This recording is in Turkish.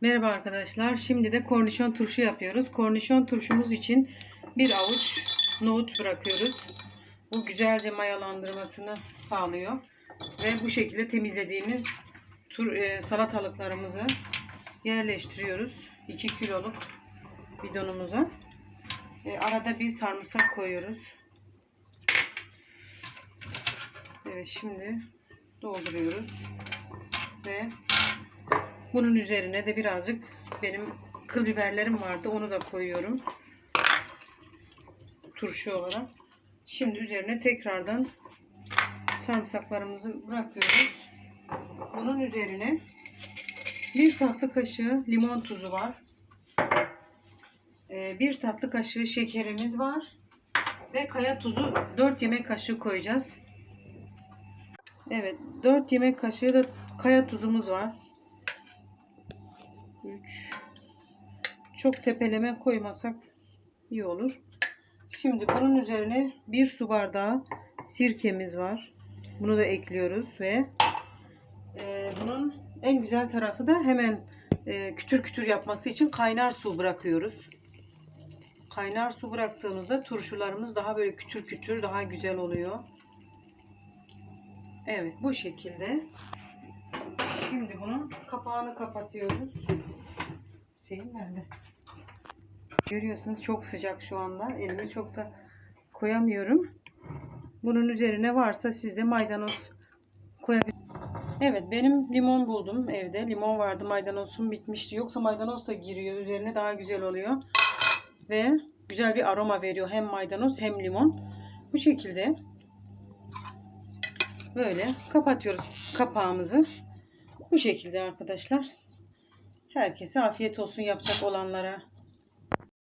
Merhaba arkadaşlar. Şimdi de kornişon turşu yapıyoruz. Kornişon turşumuz için bir avuç nohut bırakıyoruz. Bu güzelce mayalandırmasını sağlıyor. Ve bu şekilde temizlediğimiz tur, e, salatalıklarımızı yerleştiriyoruz. 2 kiloluk bidonumuza. E, arada bir sarımsak koyuyoruz. Evet şimdi dolduruyoruz. Ve bunun üzerine de birazcık benim kıl biberlerim vardı. Onu da koyuyorum. Turşu olarak. Şimdi üzerine tekrardan sarımsaklarımızı bırakıyoruz. Bunun üzerine bir tatlı kaşığı limon tuzu var. Ee, Bir tatlı kaşığı şekerimiz var. Ve kaya tuzu 4 yemek kaşığı koyacağız. Evet 4 yemek kaşığı da kaya tuzumuz var. 3 Çok tepeleme koymasak iyi olur. Şimdi bunun üzerine bir su bardağı sirkemiz var. Bunu da ekliyoruz ve e, bunun en güzel tarafı da hemen e, kütür kütür yapması için kaynar su bırakıyoruz. Kaynar su bıraktığımızda turşularımız daha böyle kütür kütür daha güzel oluyor. Evet bu şekilde. Şimdi bunun kapağını kapatıyoruz. Şeyim nerede? Görüyorsunuz çok sıcak şu anda. Elimi çok da koyamıyorum. Bunun üzerine varsa siz de maydanoz koyabilirsiniz. Evet benim limon buldum evde. Limon vardı maydanozum bitmişti. Yoksa maydanoz da giriyor. Üzerine daha güzel oluyor. Ve güzel bir aroma veriyor. Hem maydanoz hem limon. Bu şekilde böyle kapatıyoruz kapağımızı. Bu şekilde arkadaşlar. Herkese afiyet olsun yapacak olanlara.